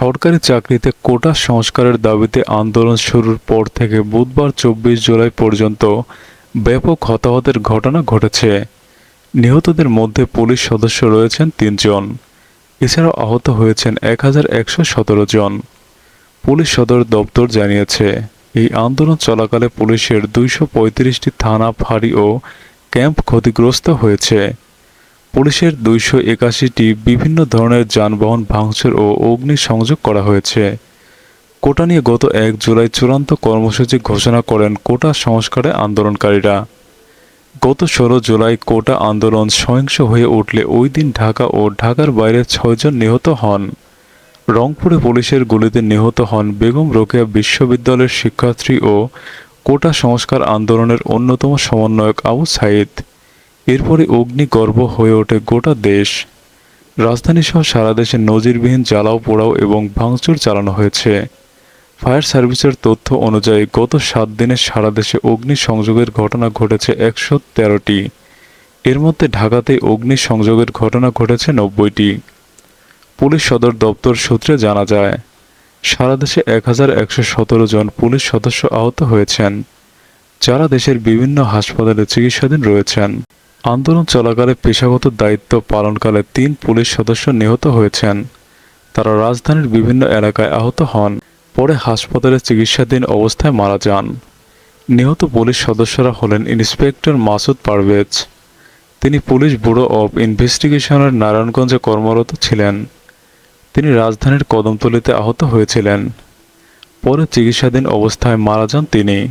সরকারি চাকরিতে কোটা সংস্কারের দাবিতে আন্দোলন শুরুর পর থেকে বুধবার চব্বিশ জুলাই পর্যন্ত ব্যাপক হতাহতের ঘটনা ঘটেছে। নিহতদের মধ্যে পুলিশ সদস্য রয়েছেন তিনজন। এছাড়াও আহত হয়েছেন এক হাজার একশো সতেরো জন। পুলিশ সদর দপ্তর জানিয়েছে, এই আন্দোলন চলাকালে পুলিশের দুইশো পঁয়ত্রিশটি থানা, ফাঁড়ি ও ক্যাম্প ক্ষতিগ্রস্ত হয়েছে। পুলিশের দুইশো একাশিটি বিভিন্ন ধরনের যানবাহন ভাঙচুর ও অগ্নি সংযোগ করা হয়েছে। কোটা নিয়ে গত এক জুলাই চূড়ান্ত কর্মসূচি ঘোষণা করেন কোটা সংস্কারে আন্দোলনকারীরা। গত ষোলো জুলাই কোটা আন্দোলন সহিংস হয়ে উঠলে ওই দিন ঢাকা ও ঢাকার বাইরে ছয়জন নিহত হন। রংপুরে পুলিশের গুলিতে নিহত হন বেগম রোকেয়া বিশ্ববিদ্যালয়ের শিক্ষার্থী ও কোটা সংস্কার আন্দোলনের অন্যতম সমন্বয়ক আবু সাইদ। এরপরে অগ্নিগর্ভ হয়ে ওঠে গোটা দেশ। রাজধানী সহ সারা দেশে নজিরবিহীন জ্বালাও পোড়াও এবং ভাঙচুর চালানো হয়েছে। ফায়ার সার্ভিসের তথ্য অনুযায়ী গত সাত দিনে সারা দেশে অগ্নি সংযোগের ঘটনা ঘটেছে একশো তেরোটি। এর মধ্যে ঢাকাতে অগ্নি সংযোগের ঘটনা ঘটেছে নব্বইটি। পুলিশ সদর দপ্তর সূত্রে জানা যায়, সারা দেশে এক হাজার একশো সতেরো জন পুলিশ সদস্য আহত হয়েছেন। যারা দেশের বিভিন্ন হাসপাতালে চিকিৎসাধীন রয়েছেন। আন্দোলন চলাকালে পেশাগত দায়িত্ব পালনকালে তিন পুলিশ সদস্য নিহত হয়েছেন। তারা রাজধানীর বিভিন্ন এলাকায় আহত হন, পরে হাসপাতালে চিকিৎসাধীন অবস্থায় মারা যান। নিহত পুলিশ সদস্যরা হলেন ইন্সপেক্টর মাসুদ পারভেজ। তিনি পুলিশ ব্যুরো অব ইনভেস্টিগেশনের নারায়ণগঞ্জে কর্মরত ছিলেন। তিনি রাজধানীর কদমতলিতে আহত হয়েছিলেন। পরে চিকিৎসাধীন অবস্থায় মারা যান তিনি।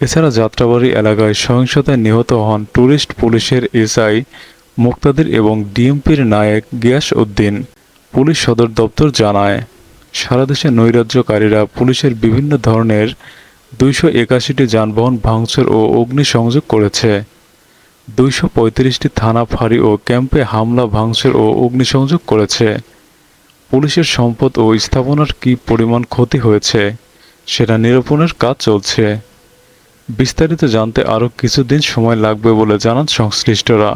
এছাড়া যাত্রাবাড়ি এলাকায় সহিংসতায় নিহত হন ট্যুরিস্ট পুলিশের এসআই মুক্তাদির এবং ডিএমপির নায়ক গিয়াস উদ্দিন। পুলিশ সদর দপ্তর জানায়, সারা দেশে নৈরাজ্যকারীরা পুলিশের বিভিন্ন ধরনের দুইশো একাশিটি যানবাহন ভাঙচুর ও অগ্নিসংযোগ করেছে। দুইশো পঁয়ত্রিশটি থানা ফাঁড়ি ও ক্যাম্পে হামলা, ভাঙচুর ও অগ্নিসংযোগ করেছে। পুলিশের সম্পদ ও স্থাপনার কী পরিমাণ ক্ষতি হয়েছে, সেটা নিরূপণের কাজ চলছে। বিস্তারিত জানতে আরও কিছুদিন সময় লাগবে বলে জানান সংশ্লিষ্টরা।